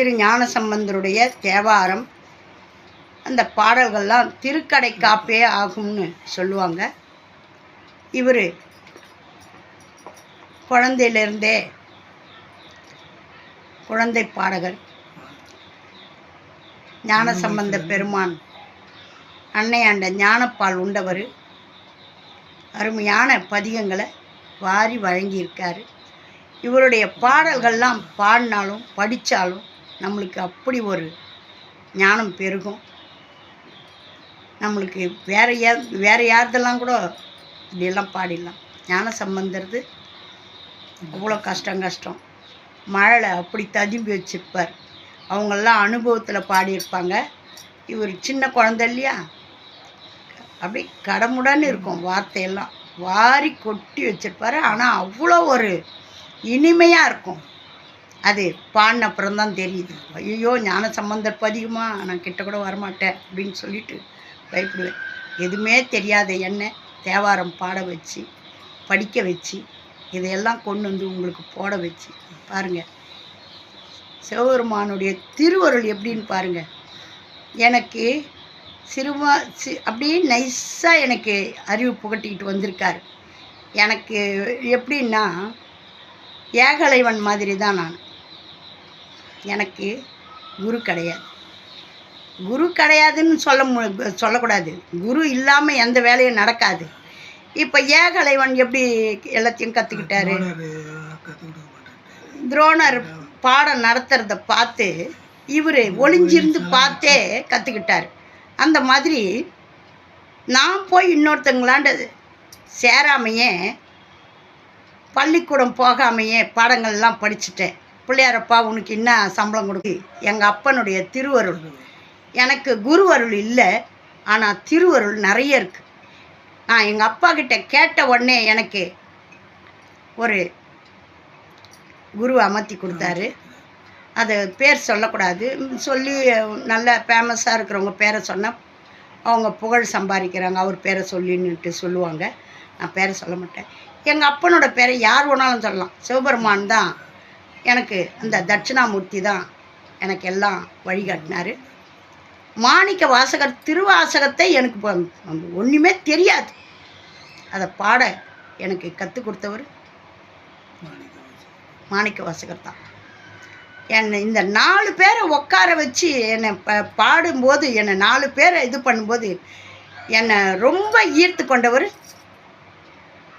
திரு ஞானசம்பந்தருடைய தேவாரம். அந்த பாடல்கள்லாம் திருக்கடை காப்பே ஆகும்னு சொல்லுவாங்க. இவர் குழந்தையிலிருந்தே குழந்தை பாடகர். ஞானசம்பந்த பெருமான் அன்னையாண்ட ஞானப்பால் உண்டவர். அருமையான பதிகங்களை வாரி வழங்கியிருக்காரு. இவருடைய பாடல்கள்லாம் பாடினாலும் படித்தாலும் நம்மளுக்கு அப்படி ஒரு ஞானம் பெருகும். நம்மளுக்கு வேற யார் வேறு யார்தெல்லாம் கூட இப்படியெல்லாம் பாடிடலாம். ஞான சம்பந்தது அவ்வளோ கஷ்டம் கஷ்டம். மழை அப்படி ததும்பி வச்சுருப்பார் அவங்கெல்லாம் அனுபவத்தில் பாடியிருப்பாங்க. இவர் சின்ன குழந்தை இல்லையா? அப்படி கடமுடன் இருக்கும் வார்த்தையெல்லாம். வாரி கொட்டி வச்சுருப்பாரு. ஆனால் அவ்வளோ ஒரு இனிமையாக இருக்கும். அது பாடின அப்புறம் தான் தெரியுது. ஐயோ ஞான சம்பந்தர் பதிகுமா நான் கிட்ட கூட வரமாட்டேன் அப்படின்னு சொல்லிட்டு பயப்படுவேன். எதுவுமே தெரியாத என்ன தேவாரம் பாட வச்சு படிக்க வச்சு இதையெல்லாம் கொண்டு வந்து உங்களுக்கு போட வச்சு பாருங்கள் சிவபெருமானுடைய திருவருள் எப்படின்னு பாருங்கள் எனக்கு சிறுவா சி அப்படியே நைஸாக எனக்கு அறிவு புகட்டிக்கிட்டு வந்திருக்காரு. எனக்கு எப்படின்னா ஏகலைவன் மாதிரி தான் நான். எனக்கு குரு கிடையாது. குரு கிடையாதுன்னு சொல்ல மு சொல்லக்கூடாது. குரு இல்லாமல் எந்த வேலையும் நடக்காது. இப்போ ஏகலைவன் எப்படி எல்லாத்தையும் கற்றுக்கிட்டாரு துரோணர் பாடம் நடத்துறத பார்த்து இவர் ஒளிஞ்சிருந்து பார்த்தே கற்றுக்கிட்டார் அந்த மாதிரி நான் போய் இன்னொருத்தங்களாண்ட சேராமையே பள்ளிக்கூடம் போகாமையே பாடங்கள்லாம் படிச்சுட்டேன். பிள்ளையாரப்பா உனக்கு என்ன சம்பளம் கொடுக்கு? எங்கள் அப்பனுடைய திருவருள். எனக்கு குருவருள் இல்லை ஆனால் திருவருள் நிறைய இருக்குது நான் எங்கள் அப்பா கிட்ட கேட்ட உடனே எனக்கு ஒரு குரு அமர்த்தி கொடுத்தாரு. அது பேர் சொல்லக்கூடாது. சொல்லி நல்ல ஃபேமஸாக இருக்கிறவங்க பேரை சொன்னால் அவங்க புகழ் சம்பாதிக்கிறாங்க. அவர் பேரை சொல்லின்னுட்டு சொல்லுவாங்க. நான் பேரை சொல்ல மாட்டேன். எங்கள் அப்பனோட பேரை யார் வேணாலும் சொல்லலாம். சிவபெருமான் தான் எனக்கு அந்த தட்சிணாமூர்த்தி தான் எனக்கு எல்லாம் வழிகாட்டினார். மாணிக்க வாசகர் திருவாசகத்தை எனக்கு ஒன்றுமே தெரியாது. அதை பாட எனக்கு கற்றுக் கொடுத்தவர் மாணிக்க வாசகர் தான். என்னை இந்த நாலு பேரை உட்கார வச்சு என்னை ப பாடும்போது என்னை நாலு பேரை இது பண்ணும்போது என்னை ரொம்ப ஈர்த்து கொண்டவர்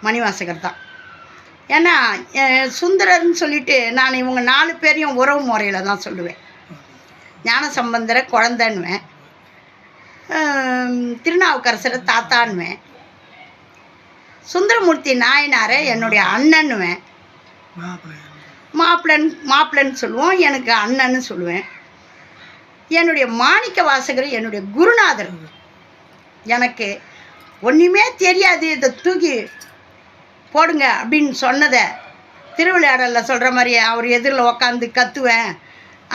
மணிவாசகர் தான். ஏன்னா சுந்தரர்னு சொல்லிட்டு நான் இவங்க நாலு பேரையும் உறவு முறையில் தான் சொல்லுவேன். ஞான சம்பந்தரை குழந்தைன்னுவேன். திருநாவுக்கரசரை தாத்தான்னுவேன். சுந்தரமூர்த்தி நாயனாரை என்னுடைய அண்ணன்னுவேன். மாப்பிள்ளன் மாப்பிள்ளன்னு சொல்லுவோம் எனக்கு அண்ணன்னு சொல்லுவேன். என்னுடைய மாணிக்க வாசகர் என்னுடைய குருநாதர். எனக்கு ஒன்றுமே தெரியாது இதை தூக்கி போடுங்க அப்படின்னு சொன்னதை திருவிளையாடலில் சொல்கிற மாதிரி அவர் எதிரில் உக்காந்து கத்துவேன்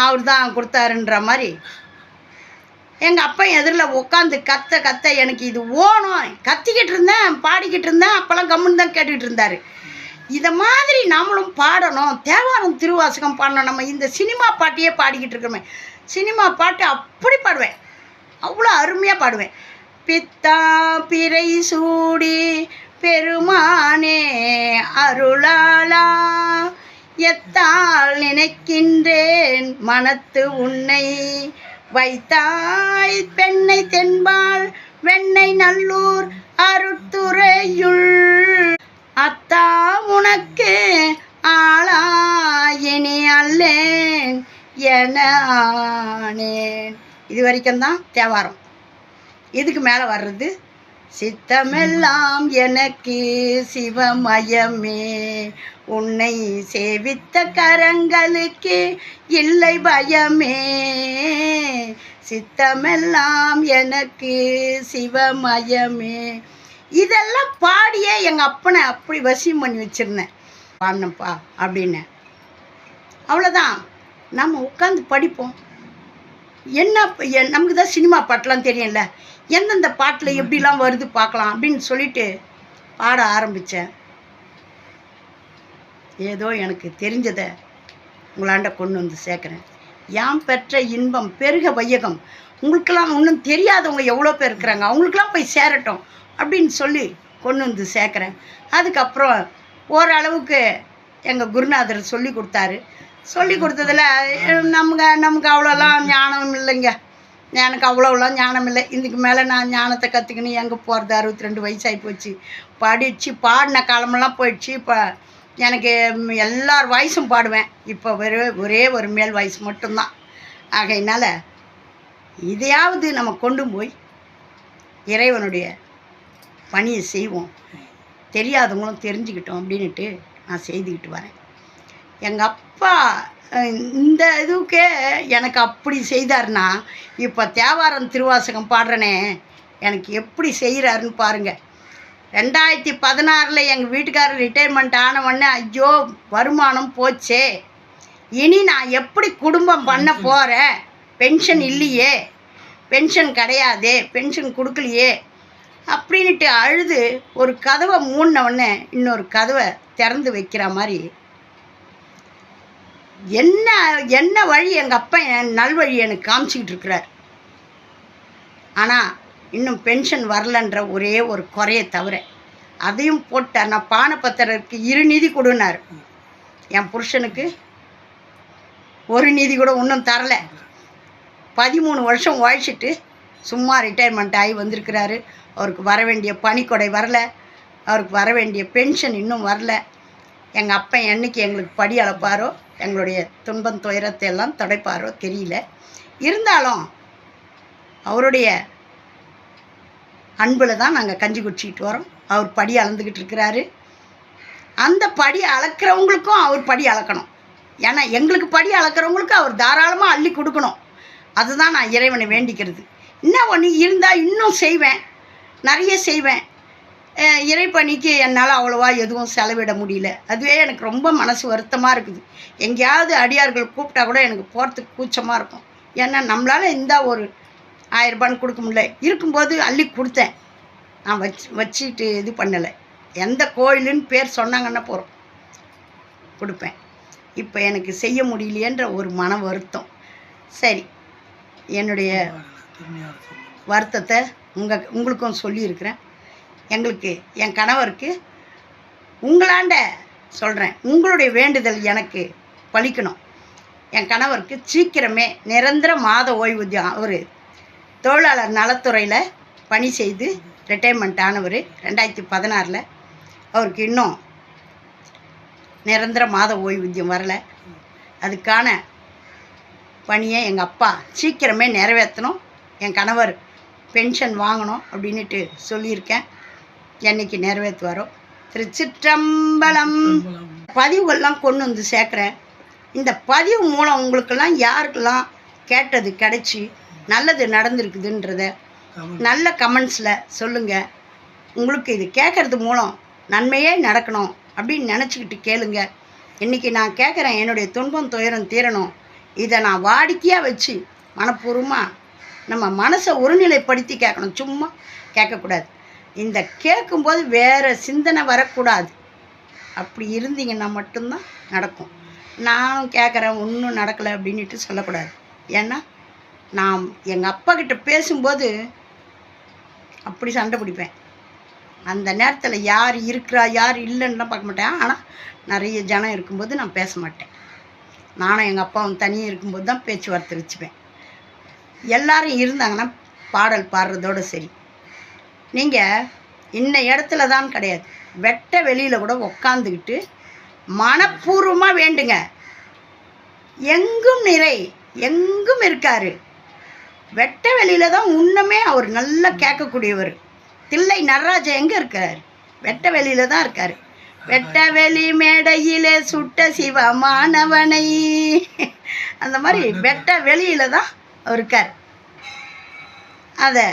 அவர் தான் கொடுத்தாருன்ற மாதிரி. எங்கள் அப்பா எதிரில் உட்காந்து கத்த கத்த எனக்கு இது ஓணும். கத்திக்கிட்டு இருந்தேன் பாடிக்கிட்டு இருந்தேன் அப்போல்லாம் கம்முன்னு தான் கேட்டுக்கிட்டு இருந்தார். இதை மாதிரி நம்மளும் பாடணும் தேவாரம் திருவாசகம் பாடணும். நம்ம இந்த சினிமா பாட்டையே பாடிக்கிட்டு இருக்கிறோமே. சினிமா பாட்டு அப்படி பாடுவேன். அவ்வளோ அருமையாக பாடுவேன். பித்தா பிறை சூடி பெருமானே அருளாளா எத்தால் நினைக்கின்றேன் மனத்து உன்னை வைத்தாய் பெண்ணை தென்பால் வெண்ணை நல்லூர் அருத்துறையுள் அத்தா உனக்கு ஆளாயினி அல்லேன் என ஆனேன். இது வரைக்கும் தான் தேவாரம். இதுக்கு மேலே வர்றது சித்தமெல்லாம் எனக்கு சிவமயமே. உன்னை சேவித்த கரங்களுக்கு இல்லை பயமே. சித்தமெல்லாம் எனக்கு சிவமயமே. இதெல்லாம் பாடியே எங்கள் அப்பனை அப்படி வசியம் பண்ணி வச்சுருந்தேன். பாடினப்பா அப்படின்னு. அவ்வளோதான் நம்ம உட்காந்து படிப்போம். என்ன நமக்கு தான் சினிமா பாட்டெலாம் தெரியும்ல. எந்தெந்த பாட்டில் எப்படிலாம் வருது பார்க்கலாம் அப்படின்னு சொல்லிட்டு பாட ஆரம்பித்தேன் ஏதோ எனக்கு தெரிஞ்சதை உங்களாண்ட கொண்டு வந்து சேர்க்குறேன். யாம் பெற்ற இன்பம் பெருக வையகம். உங்களுக்கெல்லாம் ஒன்றும் தெரியாதவங்க எவ்வளோ பேர் இருக்கிறாங்க. அவங்களுக்கெல்லாம் போய் சேரட்டும் அப்படின்னு சொல்லி கொண்டு வந்து சேர்க்குறேன். அதுக்கப்புறம் ஓரளவுக்கு எங்கள் குருநாதர் சொல்லி கொடுத்தாரு. சொல்லி கொடுத்ததுல நமக்கு நமக்கு அவ்வளோலாம் ஞானம் இல்லைங்க. எனக்கு அவ்வளோலாம் ஞானம் இல்லை. இதுக்கு மேலே நான் ஞானத்தை கற்றுக்கணும் எங்கே போகிறது அறுபத்தி ரெண்டு வயசாகி போச்சு. படித்து பாடின காலமெல்லாம் போயிடுச்சு. இப்போ எனக்கு எல்லார் வாய்ஸும் பாடுவேன். இப்போ ஒரே ஒரே ஒரு மேல் வாய்ஸ் மட்டும்தான். ஆகையினால இதையாவது நம்ம கொண்டு போய் இறைவனுடைய பணியை செய்வோம். தெரியாதவங்களும் தெரிஞ்சுக்கிட்டோம் அப்படின்ட்டு நான் செய்துக்கிட்டு வரேன். எங்கள் அப்பா இந்த இதுக்கே எனக்கு அப்படி செய்தாருன்னா இப்போ தேவாரம் திருவாசகம் பாடுறனே எனக்கு எப்படி செய்கிறாருன்னு பாருங்கள் ரெண்டாயிரத்தி பதினாறில் எங்கள் வீட்டுக்காரர் ரிட்டையர்மெண்ட் ஆன உடனே ஐயோ வருமானம் போச்சே. இனி நான் எப்படி குடும்பம் பண்ண போகிறேன் பென்ஷன் இல்லையே. பென்ஷன் கிடையாதே. பென்ஷன் கொடுக்கலையே. அப்படின்ட்டு அழுது ஒரு கதவை மூடின உடனே இன்னொரு கதவை திறந்து வைக்கிற மாதிரி என்ன என்ன வழி எங்கள் அப்பா என் நல்வழி எனக்கு காமிச்சிக்கிட்டு இருக்கிறார்? ஆனால் இன்னும் பென்ஷன் வரலன்ற ஒரே ஒரு குறையை தவிர அதையும் போட்டார் நான் பானபத்திரருக்கு இரு நிதி கொடுனார். என் புருஷனுக்கு ஒரு நிதி கூட இன்னும் தரலை. பதிமூணு வருஷம் உழைச்சிட்டு சும்மா ரிட்டையர்மெண்ட் ஆகி வந்திருக்கிறாரு. அவருக்கு வர வேண்டிய பணிக்கொடை வரல. அவருக்கு வர வேண்டிய பென்ஷன் இன்னும் வரல. எங்கள் அப்பன் என்னைக்கு எங்களுக்கு படி அளப்பாரோ எங்களுடைய துன்பம் துயரத்தை எல்லாம் துடைப்பாரோ தெரியல. இருந்தாலும் அவருடைய அன்பில் தான் நாங்கள் கஞ்சி குடிச்சிக்கிட்டு வரோம். அவர் படி அளந்துக்கிட்டு இருக்கிறாரு. அந்த படி அளக்கிறவங்களுக்கும் அவர் படி அளக்கணும். ஏன்னா எங்களுக்கு படி அளக்கிறவங்களுக்கு அவர் தாராளமாக அள்ளி கொடுக்கணும். அதுதான் நான் இறைவனை வேண்டிக்கிறது. என்ன ஒன்று இருந்தால் இன்னும் செய்வேன். நிறைய செய்வேன். இறைப்பணிக்கு என்னால் அவ்வளோவா எதுவும் செலவிட முடியல. அதுவே எனக்கு ரொம்ப மனசு வருத்தமாக இருக்குது. எங்கேயாவது அடியார்கள் கூப்பிட்டா கூட எனக்கு போகிறதுக்கு கூச்சமாக இருக்கும். ஏன்னா நம்மளால் இந்த ஒரு ஆயிரரூபான்னு கொடுக்க முடியல. இருக்கும்போது அள்ளி கொடுத்தேன். நான் வச்சு வச்சுட்டு இது பண்ணலை. எந்த கோயிலுன்னு பேர் சொன்னாங்கன்னா போகிறோம் கொடுப்பேன். இப்போ எனக்கு செய்ய முடியலையேன்ற ஒரு மன வருத்தம். சரி. என்னுடைய வருத்தத்தை உங்கள் உங்களுக்கும் சொல்லியிருக்கிறேன். எங்களுக்கு என் கணவருக்கு உங்களாண்ட சொல்கிறேன் உங்களுடைய வேண்டுதல் எனக்கு பழிக்கணும். என் கணவருக்கு சீக்கிரமே நிரந்தர மாத ஓய்வூதியம் அவர் தொழிலாளர் நலத்துறையில் பணி செய்து ரிட்டையர்மெண்ட் ஆனவர் ரெண்டாயிரத்தி பதினாறில் அவருக்கு இன்னும் நிரந்தர மாத ஓய்வூதியம் வரல. அதுக்கான பணியை எங்கள் அப்பா சீக்கிரமே நிறைவேற்றணும் என் கணவர் பென்ஷன் வாங்கணும் அப்படின்னுட்டு சொல்லியிருக்கேன். என்னைக்கு நிறைவேற்றுவாரோ? திருச்சிற்றம்பலம். பதிவுகள்லாம் கொண்டு வந்து சேர்க்குறேன். இந்த பதிவு மூலம் உங்களுக்கெல்லாம் யாருக்கெல்லாம் கேட்டது கிடைச்சி நல்லது நடந்திருக்குதுன்றத நல்ல கமெண்ட்ஸில் சொல்லுங்கள் உங்களுக்கு இது கேட்கறது மூலம் நன்மையே நடக்கணும் அப்படின்னு நினச்சிக்கிட்டு கேளுங்க. இன்றைக்கி நான் கேட்குறேன் என்னுடைய துன்பம் துயரம் தீரணும். இதை நான் வாடிக்கையாக வச்சு மனப்பூர்வமாக நம்ம மனசை ஒருநிலைப்படுத்தி கேட்கணும். சும்மா கேட்கக்கூடாது. இந்த கேட்கும்போது வேறு சிந்தனை வரக்கூடாது. அப்படி இருந்தீங்கன்னா மட்டும்தான் நடக்கும். நானும் கேட்குறேன் ஒன்றும் நடக்கலை அப்படின்ட்டு சொல்லக்கூடாது. ஏன்னா நான் எங்கள் அப்பா கிட்ட பேசும்போது அப்படி சண்டை பிடிப்பேன். அந்த நேரத்தில் யார் இருக்கிறா யார் இல்லைன்னுலாம் பார்க்க மாட்டேன். ஆனால் நிறைய ஜனம் இருக்கும்போது நான் பேச மாட்டேன். நானும் எங்கள் அப்பாவும் தனியாக இருக்கும்போது தான் பேச்சுவார்த்தை வச்சுப்பேன். எல்லாரும் இருந்தாங்கன்னா பாடல் பாடுறதோட சரி. நீங்கள் இன்ன இடத்துல தான் கிடையாது. வெட்ட வெளியில் கூட உக்காந்துக்கிட்டு மனப்பூர்வமாக வேண்டுங்க. எங்கும் நிறை எங்கும் இருக்காரு. வெட்ட வெளியில தான் உன்னமே அவர் நல்லா கேட்கக்கூடியவர். தில்லை நடராஜா எங்கே இருக்கார்? வெட்ட வெளியில தான் இருக்கார். வெட்ட வெளி மேடையிலே சுட்ட சிவமானவனை. அந்த மாதிரி வெட்ட வெளியில தான் அவர் இருக்கார். அதை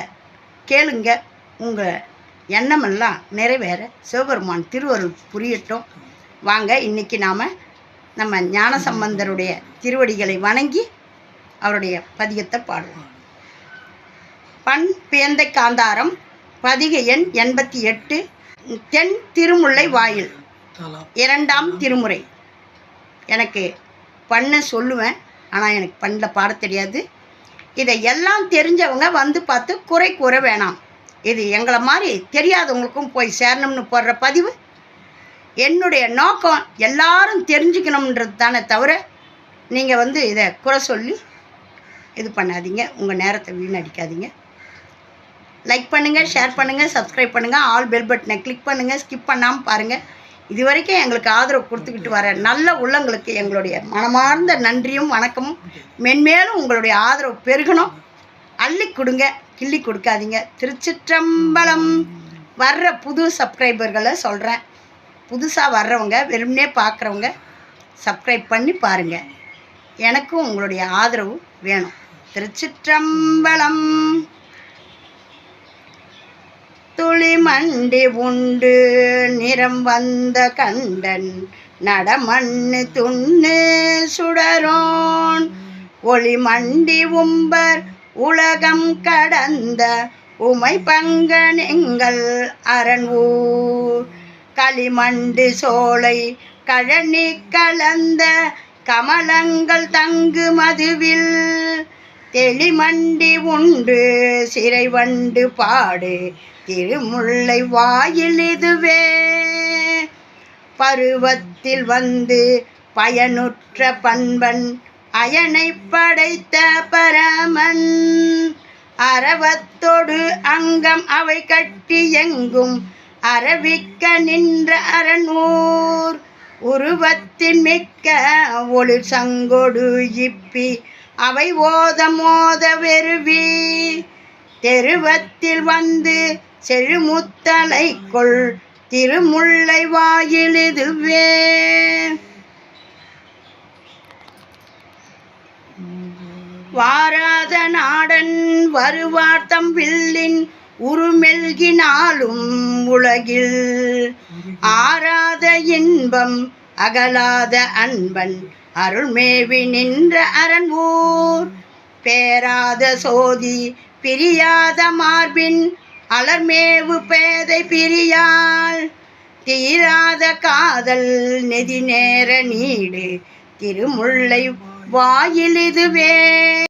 கேளுங்க. உங்கள் எண்ணமெல்லாம் நிறைவேற. சிவபெருமான் திருவருள் புரியட்டும். வாங்க இன்னைக்கு நாம் நம்ம ஞானசம்பந்தருடைய திருவடிகளை வணங்கி அவருடைய பதிகத்தை பாடுவோம். பண் பேந்தை காந்தாரம் பதிக எண் எண்பத்தி எட்டு தென் திருமுல்லை வாயில் இரண்டாம் திருமுறை. எனக்கு பண்ண சொல்லுவேன் ஆனால் எனக்கு பண்ணில் பாட தெரியாது. இதை எல்லாம் தெரிஞ்சவங்க வந்து பார்த்து குறை கூற வேணாம். இது எங்களை மாதிரி தெரியாதவங்களுக்கும் போய் சேரணும்னு போடுற பதிவு என்னுடைய நோக்கம் எல்லாரும் தெரிஞ்சுக்கணுன்றது தானே தவிர நீங்கள் வந்து இதை குறை சொல்லி இது பண்ணாதீங்க. உங்கள் நேரத்தை வீணடிக்காதீங்க. லைக் பண்ணுங்கள் ஷேர் பண்ணுங்கள் சப்ஸ்கிரைப் பண்ணுங்கள் ஆல் பெல் பட்டனை கிளிக் பண்ணுங்கள் ஸ்கிப் பண்ணாமல் பாருங்கள் இது வரைக்கும் எங்களுக்கு ஆதரவு கொடுத்துக்கிட்டு வர நல்ல உள்ளங்களுக்கு எங்களுடைய மனமார்ந்த நன்றியும் வணக்கமும். மென்மேலும் உங்களுடைய ஆதரவு பெருகணும். அள்ளி கொடுங்க. கிள்ளி கொடுக்காதீங்க. திருச்சிற்றம்பலம் வர்ற புது சப்ஸ்கிரைபர்களை சொல்கிறேன் புதுசாக வர்றவங்க வெறுமனே பார்க்குறவங்க சப்ஸ்கிரைப் பண்ணி பாருங்கள் எனக்கும் உங்களுடைய ஆதரவு வேணும். திருச்சிற்றம்பலம் துளி மண்டி உண்டு நிறம் வந்த கண்டன் நடமண்ணு துண்ணு சுடரோன். ஒளி மண்டி உம்பர் உலகம் கடந்த உமை பங்கனெங்கள் அரண் ஊர் களிமண்டு சோலை கழனி கலந்த கமலங்கள் தங்கு மதுவில். தெளிமண்டி உண்டு சிறை வண்டு பாடு திருமுல்லை வாயில் இதுவே. பருவத்தில் வந்து பயனுற்ற பண்பன் அயனை படைத்த பரமன். அரவத்தொடு அங்கம் அவை கட்டி எங்கும். அரவிக்க நின்ற அரண்மூர் உருவத்தின் மிக்க ஒளி சங்கொடு இப்பி. அவை ஓத மோத வெறுவி தெருவத்தில் வந்து செழுமுத்தலைக்குள் திருமுல்லை வாயில் வாராத நாடன் வருவார்த்தம் வில்லின் உருமெல்கினாலும் உலகில். ஆராத இன்பம் அகலாத அன்பன் அருள்மேவி நின்ற அரண்மூர். பேராத சோதி பிரியாத மார்பின் அலர்மேவு பேதை பிரியாள். தீராத காதல் நெதி நேர நீடு திருமுல்லை வாயில் இதுவே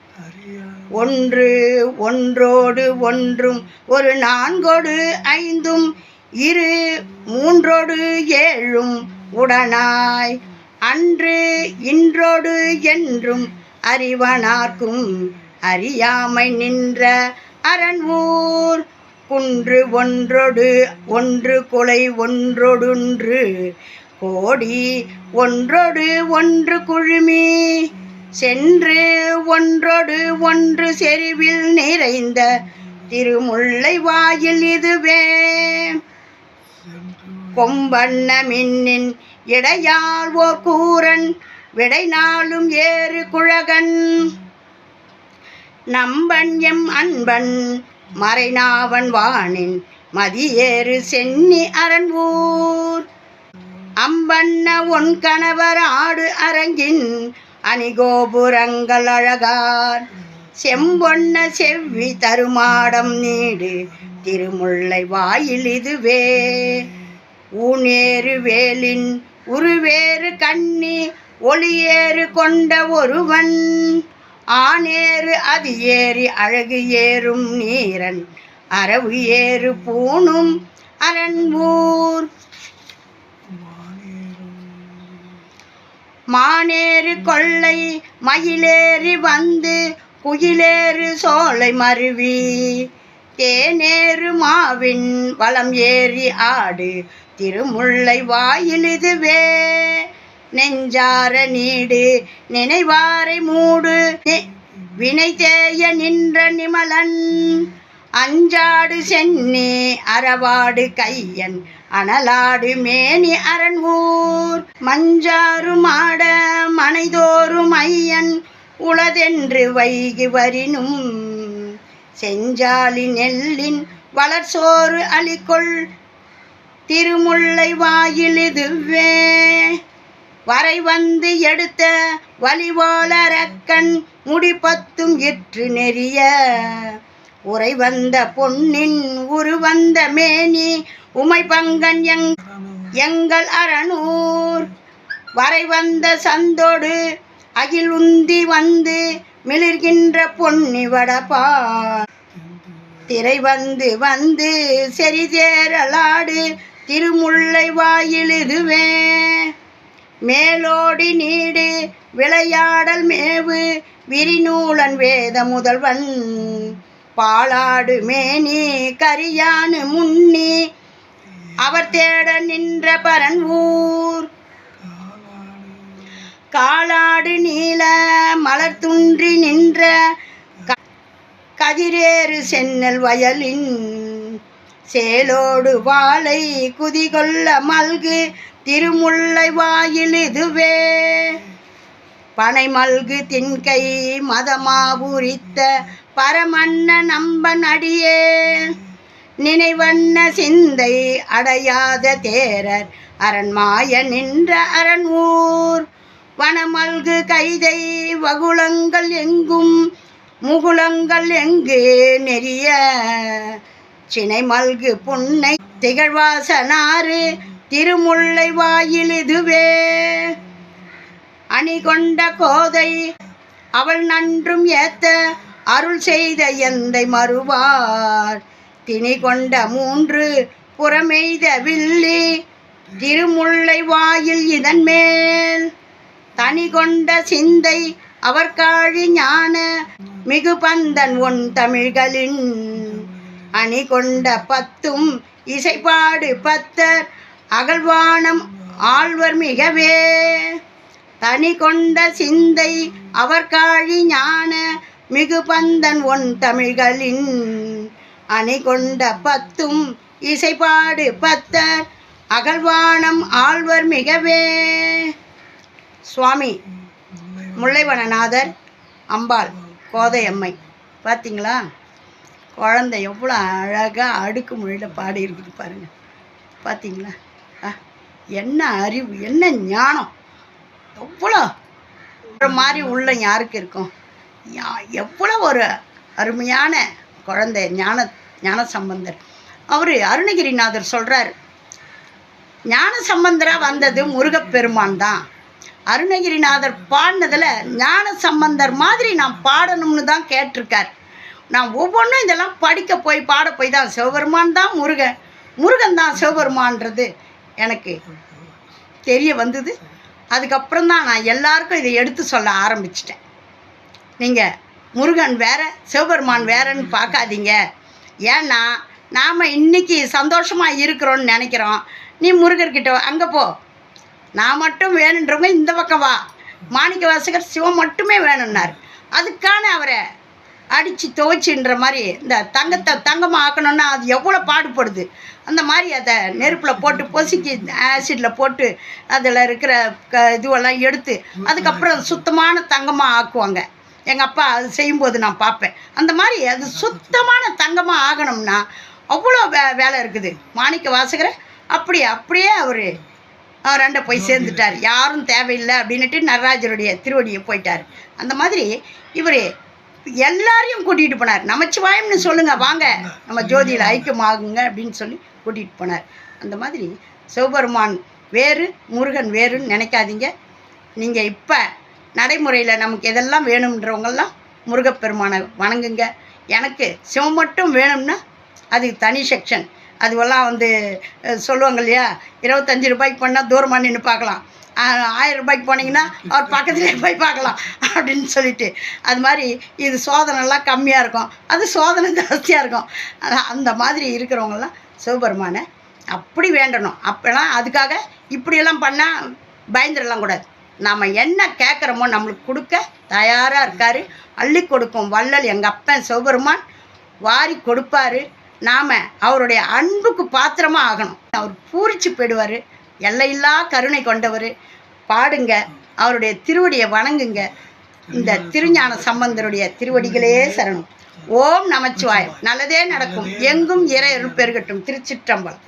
ஒன்று ஒன்றோடு ஒன்றும் ஒரு நான்கோடு ஐந்தும் இரு மூன்றோடு ஏழும் உடனாய். அன்று இன்றோடு என்றும் அறிவனார்க்கும் அறியாமை நின்ற அரண்மூர் குன்று ஒன்றொடு ஒன்று கொலை ஒன்றொடொன்று கோடி ஒன்றொடு ஒன்று குழுமி. சென்று ஒன்றொடு ஒன்று செறிவில் நிறைந்த திருமுல்லை வாயில் இதுவே. கொம்பண்ண மின்னின் இடையால் ஓர் கூரன் விடை நாளும் ஏறு குழகன். நம்பன் எம் அன்பன் மறைநாவன் வானின் மதியேறு சென்னி அரண்வூர் அம்பண்ண உன் கணவர் ஆடு அரங்கின் அணிகோபுரங்கள் அழகார் செம்பொன்ன செவ்வி தருமாடம் நீடு திருமுல்லை வாயில் இதுவே. ஊனேறு வேலின் உருவேறு கண்ணி ஒளியேறு கொண்ட ஒருவன். ஆனேறு அது ஏறி அழகு ஏறும் நீரன் அரவு ஏறு பூணும் அரண்மூர் மானேறு கொள்ளை மயிலேறி வந்து குயிலேறு சோலை மருவி. தேனேறு மாவின் வளம் ஏறி ஆடு திருமுல்லை வாயில் இதுவே. நெஞ்சார நீடு நினைவாரை மூடு வினை தேய நின்ற நிமலன். அஞ்சாடு சென்னி அறவாடு கையன் அனலாடு மேனி அரண்ஊர் மஞ்சாறு மாட மனைதோறும் ஐயன் உளதென்று வைகி வரினும் செஞ்சாலி நெல்லின் வளர்சோறு அலிக்கொள் திருமுல்லை வாயில் இதுவே. வரை வந்து எடுத்த வலிவாளரக்கண் முடிபத்தும் இற்று நெறிய. உரை வந்த பொன்னின் உரு வந்த மேனி உமை பங்கன் எங் எங்கள் அரணூர் வரை வந்த சந்தோடு அகில் உந்தி வந்து மிளிர்கின்ற பொன்னி வடபா திரை வந்து வந்து செறிதேரலாடு திருமுல்லை வாயிலிதுவே. மேலோடி நீடு விளையாடல் மேவு விரிநூலன் வேத முதல்வன். பாலாடு மேனி கரியானு முன்னி அவர் தேட நின்ற பரன் ஊர். காலாடு நீல மலர் துன்றி நின்ற க- கதிரேறு சென்னல் வயலின் சேலோடு வாளை குதிகொள்ள மல்கு திருமுல்லை வாயில் இதுவே. பனை மல்கு தின்கை மதமாபுரித்த பரமன்ன நம்பன் அடியே. நினைவண்ண சிந்தை அடையாத தேரர் அரண்மாய நின்ற அரண் ஊர். வனமல்கு கைதை வகுளங்கள் எங்கும் முகுளங்கள் எங்கு நெறிய? சினை மல்கு புன்னை திகழ்வாசனாறு திருமுல்லை வாயில் இதுவே. அணி கொண்ட கோதை அவள் நன்றும் ஏத்த அருள் செய்த எந்தை மறுவார். திணி கொண்ட மூன்று புறமெய்த வில்லி திருமுல்லை வாயில் இதன் மேல். தனி கொண்ட சிந்தை அவர் காழி ஞான மிகு பந்தன் ஒன் தமிழ்களின். அணி கொண்ட பத்தும் இசைப்பாடு பத்தர் அகழ்வானம் ஆழ்வர் மிகவே. தனி கொண்ட சிந்தை அவர் காழி ஞான மிகு பந்தன் ஒன் தமிழ்களின். அணி கொண்ட பத்தும் இசைப்பாடு பத்தர் அகழ்வானம் ஆழ்வர் மிகவே. சுவாமி முல்லைவனநாதர் அம்பாள் கோதையம்மை. பார்த்தீங்களா குழந்தை எவ்வளோ அழகாக அடுக்கு மொழியில் பாடி இருக்குது பாருங்க. பார்த்தீங்களா ஆ என்ன அறிவு என்ன ஞானம். எவ்வளோ ஒரு மாதிரி உள்ள யாருக்கு இருக்கும்? எவ்வளோ ஒரு அருமையான குழந்தை ஞான ஞான சம்பந்தர் அவர் அருணகிரிநாதர் சொல்கிறார் ஞான சம்பந்தராக வந்தது முருகப்பெருமான் தான். அருணகிரிநாதர் பாடினதில் ஞான சம்பந்தர் மாதிரி நான் பாடணும்னு தான் கேட்டிருக்கார். நான் ஒவ்வொன்றும் இதெல்லாம் படிக்க போய் பாட போய் தான் சிவபெருமான் தான் முருகன். முருகன் தான் சிவபெருமான்றது எனக்கு தெரிய வந்தது. அதுக்கப்புறம் தான் நான் எல்லாருக்கும் இதை எடுத்து சொல்ல ஆரம்பிச்சிட்டேன். நீங்கள் முருகன் வேற சிவபெருமான் வேறன்னு பார்க்காதீங்க. ஏன்னா நாம் இன்னைக்கு சந்தோஷமாக இருக்கிறோன்னு நினைக்கிறோம். நீ முருகர்கிட்ட அங்கே போ. நான் மட்டும் வேணுன்றவங்க இந்த பக்கம் வா. மாணிக்க வாசகர் சிவம் மட்டுமே வேணும்னார். அதுக்கான அவரை அடித்து துவைச்சின்ற மாதிரி இந்த தங்கத்தை தங்கமாக ஆக்கணும்னா அது எவ்வளோ பாடுபடுது? அந்த மாதிரி அதை நெருப்பில் போட்டு பொசுக்கி ஆசிடில் போட்டு அதில் இருக்கிற க இதுவெல்லாம் எடுத்து அதுக்கப்புறம் சுத்தமான தங்கமாக ஆக்குவாங்க. எங்கள் அப்பா அது செய்யும்போது நான் பார்ப்பேன். அந்த மாதிரி அது சுத்தமான தங்கமாக ஆகணும்னா அவ்வளோ வே வேலை இருக்குது. மாணிக்க வாசகரை அப்படி அப்படியே அவர் ரெண்ட போய் சேர்ந்துட்டார். யாரும் தேவையில்லை அப்படின்னுட்டு நடராஜருடைய திருவடியை போயிட்டார். அந்த மாதிரி இவர் எல்லாரையும் கூட்டிகிட்டு போனார். நமச்சிவாயம்னு சொல்லுங்கள் வாங்க. நம்ம ஜோதியில் ஐக்கியமாகுங்க அப்படின்னு சொல்லி கூட்டிகிட்டு போனார். அந்த மாதிரி சிவபெருமான் வேறு முருகன் வேறுன்னு நினைக்காதீங்க. நீங்கள் இப்போ நடைமுறையில் நமக்கு எதெல்லாம் வேணுன்றவங்கெல்லாம் முருகப்பெருமானை வணங்குங்க. எனக்கு சிவம் மட்டும் வேணும்னா அது தனி செக்ஷன் அதுவெல்லாம் வந்து சொல்லுவாங்க இல்லையா? இருபத்தஞ்சி ரூபாய்க்கு பண்ணால் தூரமாக நின்று பார்க்கலாம். ஆயிரம் ரூபாய்க்கு போனீங்கன்னா அவர் பக்கத்துலேயே போய் பார்க்கலாம் அப்படின்னு சொல்லிட்டு. அது மாதிரி இது சோதனைலாம் கம்மியாக இருக்கும். அது சோதனை ஜாஸ்தியாக இருக்கும். அந்த மாதிரி இருக்கிறவங்கெல்லாம் சிவபெருமானை அப்படி வேண்டணும். அப்போலாம் அதுக்காக இப்படியெல்லாம் பண்ணால் பயந்துடலாம் கூடாது. நாம் என்ன கேட்குறோமோ நம்மளுக்கு கொடுக்க தயாராக இருக்கார். அள்ளி கொடுக்கும் வள்ளல் எங்கள் அப்பன் சிவபெருமான் வாரி கொடுப்பாரு. நாம் அவருடைய அன்புக்கு பாத்திரமாக ஆகணும். அவர் பூரிச்சு போயிடுவார். எல்லையில்லா கருணை கொண்டவர். பாடுங்க. அவருடைய திருவடியை வணங்குங்க. இந்த திருஞான சம்பந்தருடைய திருவடிகளே சரணம். ஓம் நமச்சிவாயம். நல்லதே நடக்கும். எங்கும் இறை பெருகட்டும். திருச்சிற்றம்பலம்.